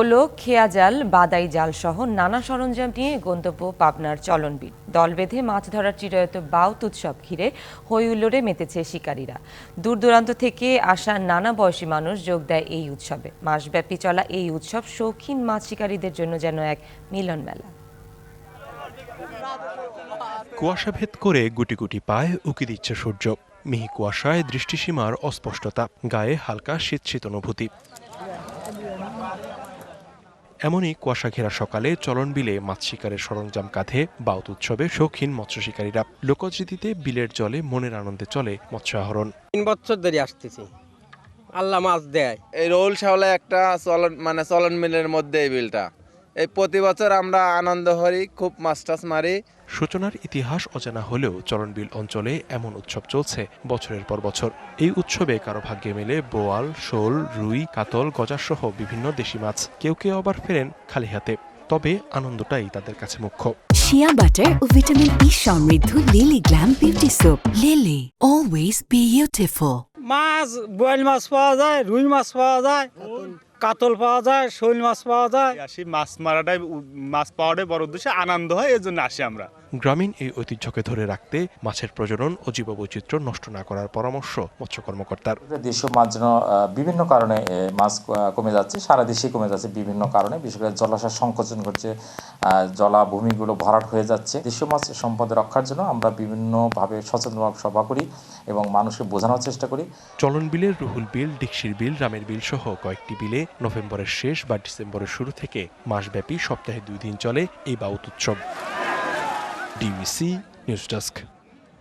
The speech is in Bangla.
পোলো খেয়া জাল, বাদাই জাল সহ নানা সরঞ্জাম নিয়ে গন্তব্য পাবনার চলনবিল। দল বেঁধে মাছ ধরার চিরায়ত বাউত উৎসব ঘিরে হই হুল্লোড়ে মেতেছে শিকারীরা। দূর দূরান্ত থেকে আসা নানা বয়সী মানুষ যোগ দেয় এই উৎসবে। মাসব্যাপী চলা এই উৎসব শৌখিন মাছ শিকারীদের জন্য যেন এক মিলন মেলা। কুয়াশা ভেদ করে গুটি গুটি পায় উকি দিচ্ছে সূর্য। মিহি কুয়াশায় দৃষ্টিসীমার অস্পষ্টতা, গায়ে হালকা শীত শীত অনুভূতি। এমনই কুয়াশা ঘেরা সকালে চলন বিলে মাছ শিকারের সরঞ্জাম কাঁধে বাউত উৎসবে শৌখিন মৎস্য শিকারীরা লোকস্মৃতিতে বিলের জলে মনের আনন্দে চলে মৎস্য আহরণ। তিন বছর ধরে আসতেছি। আল্লাহ মাছ দেয়। এই রোল শাওলা একটা চলন মানে চলন মিলের মধ্যে এই বিলটা। এই প্রতি বছর আমরা আনন্দ হরি খুব মাছ টাছ মারি। সূচনার ইতিহাস অজানা হলেও চরণবিল অঞ্চলে এমন উৎসব চলছে বছরের পর বছর। এই উৎসবে কারও ভাগ্যে মেলে বোয়াল শোল রুই কাতল গজাসহ বিভিন্ন দেশি মাছ। কেউ কেউ আবার ফেরেন খালি হাতে। তবে আনন্দটাই তাদের কাছে মুখ্য। শিয়া বাটার ও ভিটামিন ই সমৃদ্ধ Lily glam beauty soap Lily always beautiful মাছ বোয়াল মাছ পাওয়া যায় রুই মাছ পাওয়া যায়। কাতল পাওয়া যায়, শৈল মাছ পাওয়া যায়। আসি মাছ মারাটাই মাছ পাওয়াটাই বড় উদ্দেশ্যে, আনন্দ হয় এর জন্য আসি আমরা। গ্রামীণ এই ঐতিহ্যকে ধরে রাখতে মাছের প্রজনন ও জীববৈচিত্র্য নষ্ট না করার পরামর্শ মৎস্য কর্মকর্তার। দেশীয় মাছ যেন বিভিন্ন কারণে মাছ কমে যাচ্ছে সারা দেশে কমে যাচ্ছে বিভিন্ন কারণে বিশেষ করে জলাশয় সংকোচন ঘটছে জলাভূমিগুলো ভরাট হয়ে যাচ্ছে। দেশীয় মাছ সম্পদ রক্ষার জন্য আমরা বিভিন্নভাবে সচেতনমূলক সভা করি এবং মানুষকে বোঝানোর চেষ্টা করি। চলন বিলের রুহুল বিল ডিকশির বিল রামের বিল সহ কয়েকটি বিলে নভেম্বরের শেষ বা ডিসেম্বরের শুরু থেকে মাসব্যাপী সপ্তাহে দুই দিন চলে এই বাউত উৎসব। ಡಿವಿಸಿ ನ್ಯೂಸ್ ಡೆಸ್ಕ್